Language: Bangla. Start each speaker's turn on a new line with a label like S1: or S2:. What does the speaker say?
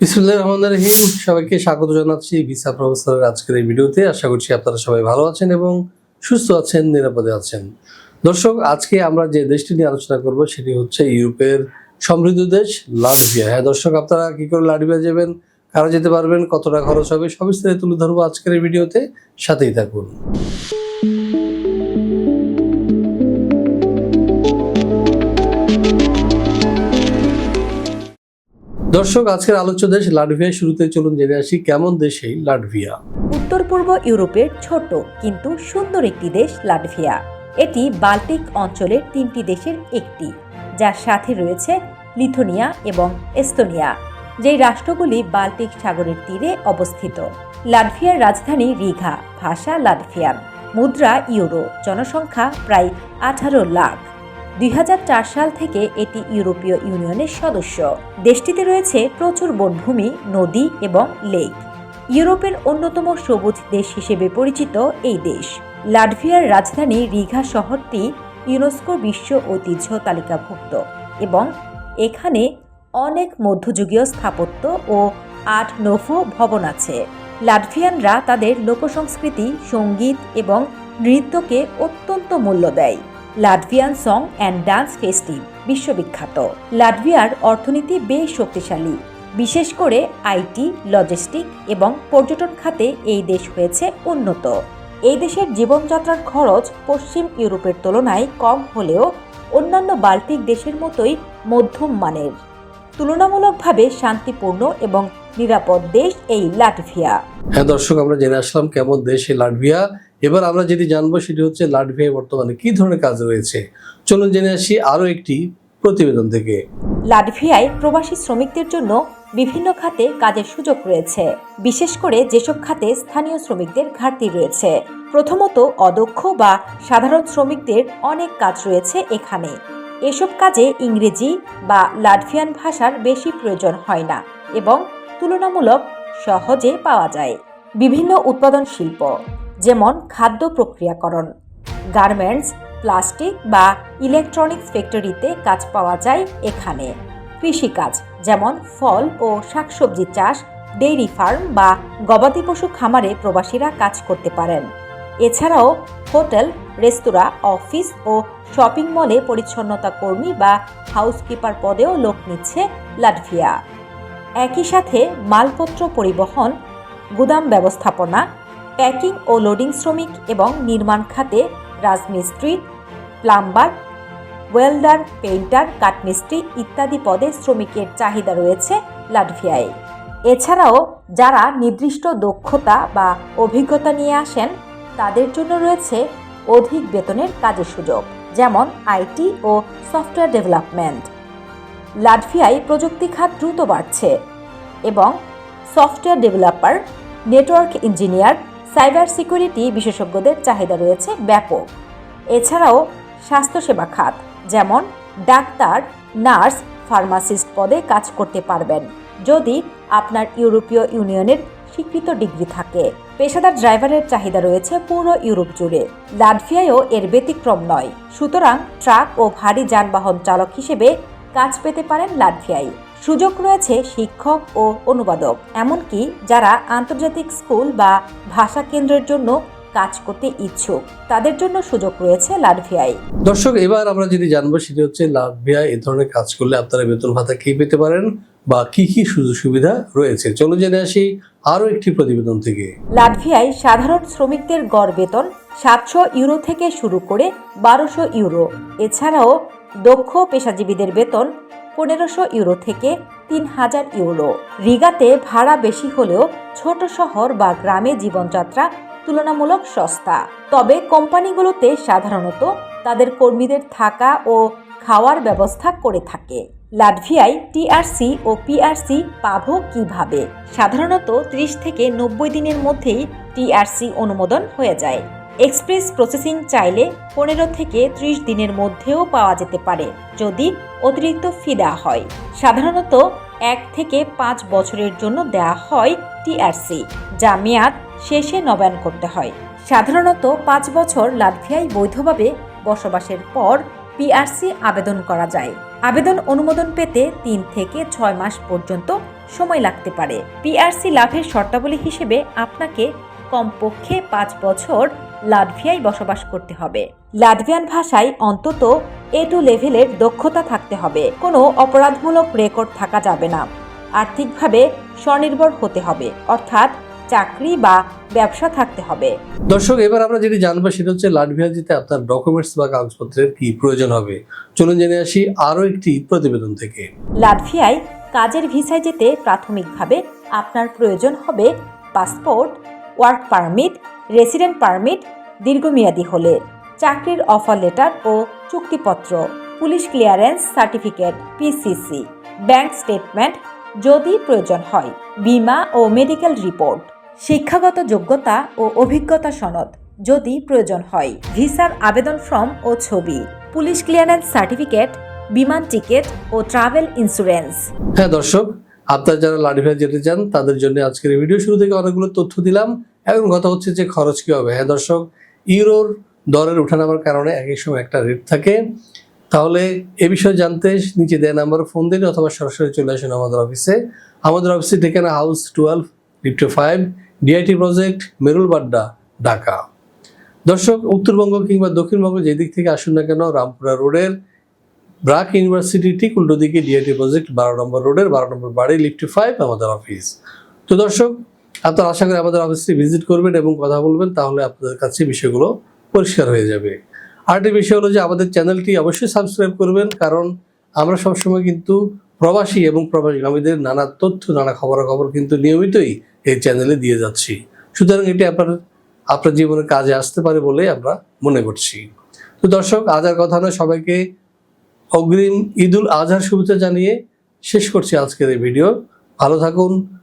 S1: বিসমুল্লাহ রহমান রহিম। সবাইকে স্বাগত জানাচ্ছি ভিসা প্রফেসরের আজকের এই ভিডিওতে। আশা করছি আপনারা সবাই ভালো আছেন এবং সুস্থ আছেন, নিরাপদে আছেন। দর্শক, আজকে আমরা যে দেশটি নিয়ে আলোচনা করব সেটি হচ্ছে ইউরোপের সমৃদ্ধ দেশ, লাটভিয়া। হ্যাঁ দর্শক, আপনারা কি করে লাটভিয়া যাবেন, কারা যেতে পারবেন, কতটা খরচ হবে, সব বিস্তারিত তুলে ধরবো আজকের এই ভিডিওতে। সাথেই থাকুন। দর্শক, আজকের আলোচ্য দেশ লাটভিয়া শুরুতে চলুন জেনে আসি কেমন দেশ এই লাটভিয়া।
S2: উত্তর পূর্ব ইউরোপের ছোট কিন্তু সুন্দর একটি দেশ লাটভিয়া। এটি বাল্টিক অঞ্চলের তিনটি দেশের একটি, যার সাথে রয়েছে লিথুনিয়া এবং এস্তোনিয়া, যেই রাষ্ট্রগুলি বাল্টিক সাগরের তীরে অবস্থিত। লাটভিয়ার রাজধানী রিঘা, ভাষা লাটভিয়ান, মুদ্রা ইউরো, জনসংখ্যা প্রায় আঠারো লাখ। দুই হাজার চার সাল থেকে এটি ইউরোপীয় ইউনিয়নের সদস্য। দেশটিতে রয়েছে প্রচুর বনভূমি, নদী এবং লেক। ইউরোপের অন্যতম সবুজ দেশ হিসেবে পরিচিত এই দেশ। লাটভিয়ার রাজধানী রিঘা শহরটি ইউনেস্কো বিশ্ব ঐতিহ্য তালিকাভুক্ত এবং এখানে অনেক মধ্যযুগীয় স্থাপত্য ও আট নোভো ভবন আছে। লাটভিয়ানরা তাদের লোকসংস্কৃতি, সংগীত এবং নৃত্যকে অত্যন্ত মূল্য দেয়। Latvian song and dance festive বিশ্ববিখ্যাত। লাটভিয়ার অর্থনীতি বেশ শক্তিশালী। বিশেষ করে আইটি, লজিস্টিক এবং পর্যটন খাতে এই দেশ হয়েছে উন্নত। এই দেশের জীবনযাত্রার খরচ পশ্চিম ইউরোপের তুলনায় কম হলেও অন্যান্য বাল্টিক দেশের মতোই মধ্যম মানের। তুলনামূলকভাবে শান্তিপূর্ণ এবং নিরাপদ দেশ এই লাটভিয়া।
S1: হ্যাঁ দর্শক, আমরা জেনে আসলাম কেমন দেশ এই লাটভিয়া। এবার আমরা যেটি জানব সেটি হচ্ছে লাটভিয়ায় বর্তমানে কি ধরনের কাজ রয়েছে। চলুন জেনে আসি আরও একটি প্রতিবেদন থেকে।
S2: লাটভিয়ায় প্রবাসী শ্রমিকদের জন্য বিভিন্ন খাতে কাজের সুযোগ রয়েছে। বিশেষ করে যেসব খাতে স্থানীয় শ্রমিকদের ঘাটতি রয়েছে। প্রথমত অদক্ষ বা সাধারণ শ্রমিকদের অনেক কাজ রয়েছে এখানে। এসব কাজে ইংরেজি বা লাটভিয়ান ভাষার বেশি প্রয়োজন হয় না এবং তুলনামূলক সহজে পাওয়া যায়। বিভিন্ন উৎপাদন শিল্প যেমন খাদ্য প্রক্রিয়াকরণ। গার্মেন্টস, প্লাস্টিক বা ইলেকট্রনিক্স ফ্যাক্টরিতে কাজ পাওয়া যায় এখানে। কৃষিকাজ, যেমন ফল ও শাকসবজি চাষ, ডেইরি ফার্ম বা গবাদি পশু খামারে প্রবাসীরা কাজ করতে পারেন। এছাড়াও হোটেল, রেস্তোরাঁ, অফিস ও শপিং মলে পরিচ্ছন্নতা কর্মী বা হাউসকিপার পদেও লোক নিচ্ছে লাটভিয়া। একই সাথে মালপত্র পরিবহন, গুদাম ব্যবস্থাপনা প্যাকিং ও লোডিং শ্রমিক এবং নির্মাণ খাতে রাজমিস্ত্রি, প্লাম্বার, ওয়েল্ডার, পেইন্টার, কাঠমিস্ত্রি ইত্যাদি পদে শ্রমিকের চাহিদা রয়েছে লাটভিয়ায়। এছাড়াও যারা নির্দিষ্ট দক্ষতা বা অভিজ্ঞতা নিয়ে আসেন, তাদের জন্য রয়েছে অধিক বেতনের কাজের সুযোগ, যেমন আইটি ও সফটওয়্যার ডেভেলপমেন্ট। লাটভিয়ায় প্রযুক্তি খাত দ্রুত বাড়ছে এবং software developer, network engineer cyber security বিশেষজ্ঞদের চাহিদা রয়েছে ব্যাপক। এছাড়াও স্বাস্থ্যসেবা খাত, যেমন ডাক্তার, নার্স, ফার্মাসিস্ট পদে কাজ করতে পারবেন, যদি আপনার ইউরোপীয় ইউনিয়নের স্বীকৃত ডিগ্রি থাকে। পেশাদার ড্রাইভারের চাহিদা রয়েছে পুরো ইউরোপ জুড়ে। লাটভিয়ায়ও এর ব্যতিক্রম নয়। সুতরাং ট্রাক ও ভারী যানবাহন চালক হিসেবে কাজ পেতে পারেন লাটভিয়ায়। সুযোগ রয়েছে শিক্ষক ও অনুবাদক এমনকি যারা আন্তর্জাতিক স্কুল বা ভাষা কেন্দ্রের জন্য কাজ করতে ইচ্ছুক তাদের জন্য সুযোগ রয়েছে লাটভিয়ায়।
S1: দর্শক এবার আমরা যেটি জানব সেটি হচ্ছে লাটভিয়া এই ধরনের কাজ করলে আপনারা বেতন ভাতা কি পেতে পারেন বা কি কি সুযোগ সুবিধা রয়েছে? চলো জেনে আসি আরও একটি প্রতিবেদন থেকে।
S2: লাটভিয়ায় সাধারণ শ্রমিকদের গড় বেতন সাতশো ইউরো থেকে শুরু করে বারোশো ইউরো। এছাড়াও দক্ষ পেশাজীবীদের বেতন পনেরোশো ইউরো থেকে তিন হাজার ইউরো। রিগাতে ভাড়া বেশি হলেও ছোট শহর বা গ্রামে জীবনযাত্রা তুলনামূলক সস্তা। তবে কোম্পানিগুলোতে সাধারণত তাদের কর্মীদের থাকা ও খাওয়ার ব্যবস্থা করে থাকে। লাটভিয়ায় টিআরসি ও পিআরসি পাব কীভাবে? সাধারণত ত্রিশ থেকে নব্বই দিনের মধ্যেই টিআরসি অনুমোদন হয়ে যায়। এক্সপ্রেস প্রসেসিং চাইলে পনেরো থেকে ত্রিশ দিনের মধ্যেও পাওয়া যেতে পারে যদি অতিরিক্ত ফি দেওয়া হয়। সাধারণত এক থেকে পাঁচ বছরের জন্য দেওয়া হয় টিআরসি যা মেয়াদ শেষে নবায়ন করতে হয়। সাধারণত পাঁচ বছর লাটভিয়ায় বৈধভাবে বসবাসের পর পিআরসি আবেদন করা যায়। আবেদন অনুমোদন পেতে তিন থেকে ছয় মাস পর্যন্ত সময় লাগতে পারে। পিআরসি লাভের শর্তাবলী হিসেবে আপনাকে কমপক্ষে পাঁচ বছর লাটভিয়ায় বসবাস করতে হবে। লাটভিয়ান ভাষায় অন্তত এ টু লেভেলের দক্ষতা থাকতে হবে। কোনো অপরাধমূলক রেকর্ড থাকা যাবে না। আর্থিকভাবে স্বনির্ভর হতে হবে। অর্থাৎ চাকরি বা ব্যবসা থাকতে হবে।
S1: দর্শক এবার আমরা যেটি জানব সেটা হচ্ছে লাটভিয়া যেতে আপনার ডকুমেন্টস বা কাগজপত্রের কি প্রয়োজন হবে। চলুন জেনে আসি আরও একটি প্রতিবেদন থেকে।
S2: লাটভিয়ায় কাজের ভিসায় যেতে প্রাথমিকভাবে আপনার প্রয়োজন হবে passport work permit, resident permit, দীর্ঘমেয়াদী হলে, চাকরির অফার লেটার ও চুক্তিপত্র, police clearance certificate PCC bank statement যদি প্রয়োজন হয়, বীমা ও মেডিকেল রিপোর্ট, শিক্ষাগত যোগ্যতা ও অভিজ্ঞতা সনদ যদি প্রয়োজন হয়, ভিসার আবেদন ফর্ম ও ছবি, পুলিশ ক্লিয়ারেন্স সার্টিফিকেট, বিমান টিকিট ও ট্রাভেল ইন্স্যুরেন্স।
S1: হ্যাঁ দর্শক, আপনারা যারা লাটভিয়া যেতে চান, তাদের জন্য আজকের ভিডিও শুরু থেকে অনেকগুলো তথ্য দিলাম। এখন কথা হচ্ছে যে খরচ কি হবে? হ্যাঁ দর্শক, ইউরোর দরের ওঠানামার কারণে এক সময় একটা রেট থাকে। তাহলে এ বিষয়ে জানতে নিচে দেওয়া নাম্বারে ফোন দিন অথবা সরাসরি চলে আসুন আমাদের অফিসে আমাদের অফিসে ঠিকানা হাউস টুয়েলভ লিফটে five DIT project Merul Badda Dhaka. দর্শক, উত্তরবঙ্গ কিংবা দক্ষিণবঙ্গ যে দিক থেকে আসুন না কেন, রামপুরা রোডের ব্রাক ইউনিভার্সিটি ঠিক উল্টো দিকে ডিআইটি প্রজেক্ট বারো নম্বর রোডের বারো নম্বর বাড়ি লিফটে ফাইভ আমাদের অফিস তো দর্শক আপনারা আশা করি আমাদের অফিসটি ভিজিট করবেন এবং কথা বলবেন, তাহলে আপনাদের কাছে বিষয়গুলো পরিষ্কার হয়ে যাবে। আরেকটি বিষয় হলো যে আমাদের চ্যানেলটি অবশ্যই সাবস্ক্রাইব করবেন, কারণ আমরা সবসময় কিন্তু প্রবাসী এবং প্রবাসীগামীদের নানা তথ্য, নানা খবরাখবর কিন্তু নিয়মিতই এই চ্যানেলে দিয়ে যাচ্ছি। সুতরাং এটি আপনার আপনার জীবনে কাজে আসতে পারে বলে আমরা মনে করছি। তো দর্শক, আজ আর কথা নয়, সবাইকে অগ্রিম ঈদুল আজহার শুভেচ্ছা জানিয়ে শেষ করছি আজকের এই ভিডিও ভালো থাকুন